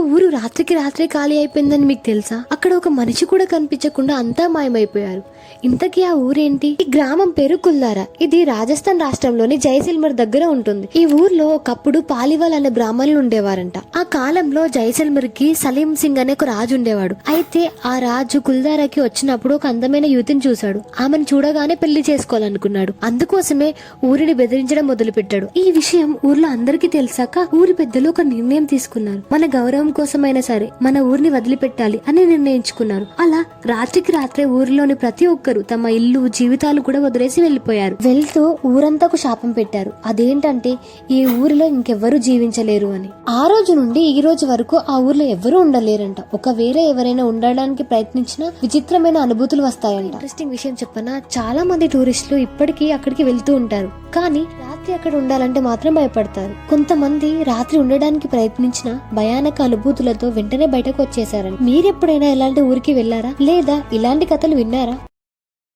ఊరు రాత్రికి రాత్రే ఖాళీ అయిపోయిందని మీకు తెలుసా? అక్కడ ఒక మనిషి కూడా కనిపించకుండా అంతా మాయమైపోయారు. ఇంతకీ ఆ ఊరేంటి? ఈ గ్రామం పేరు కుల్లారా. ఇది రాజస్థాన్ రాష్ట్రంలోని జైసల్మర్ దగ్గర ఉంటుంది. ఈ ఊర్లో ఒకప్పుడు పాలివాల్ అనే బ్రాహ్మణులు ఉండేవారంట. ఆ కాలంలో జైసల్మర్కి సలీం సింగ్ అనే ఒక రాజు ఉండేవాడు. అయితే ఆ రాజు కుల్దారాకి వచ్చినప్పుడు ఒక అందమైన యువతిని చూశాడు. ఆమెను చూడగానే పెళ్ళి చేసుకోవాలనుకున్నాడు. అందుకోసమే ఊరిని బెదిరించడం మొదలుపెట్టాడు. ఈ విషయం ఊర్లో అందరికీ తెలిసాక ఊరి పెద్దలు ఒక నిర్ణయం తీసుకున్నారు. మన గౌరవం కోసమైనా సరే మన ఊరిని వదిలిపెట్టాలి అని నిర్ణయించుకున్నారు. అలా రాత్రికి రాత్రే ఊరిలోని ప్రతి ఒక్కరు తమ ఇల్లు జీవితాలు కూడా వదిలేసి వెళ్ళిపోయారు. వెళ్తూ ఊరంతా ఒక శాపం పెట్టారు. అదేంటంటే ఈ ఊరిలో ఇంకెవ్వరూ జీవించలేరు అని. ఆ రోజు నుండి ఈ రోజు వరకు ఆ ఊర్లో ఎవరూ ఉండలేరంట. ఒకవేళ ఎవరైనా ఉండడానికి ప్రయత్నించినా విచిత్రమైన అనుభూతులు వస్తాయంట. ఇంట్రెస్టింగ్ విషయం చెప్పనా? చాలా మంది టూరిస్టులు ఇప్పటికీ అక్కడికి వెళ్తూ ఉంటారు. కానీ రాత్రి అక్కడ ఉండాలంటే మాత్రం భయపడతారు. కొంతమంది రాత్రి ఉండడానికి ప్రయత్నించిన భయానక అనుభూతులతో వెంటనే బయటకు వచ్చేసారండి మీరెప్పుడైనా ఇలాంటి ఊరికి వెళ్ళారా? లేదా ఇలాంటి కథలు విన్నారా?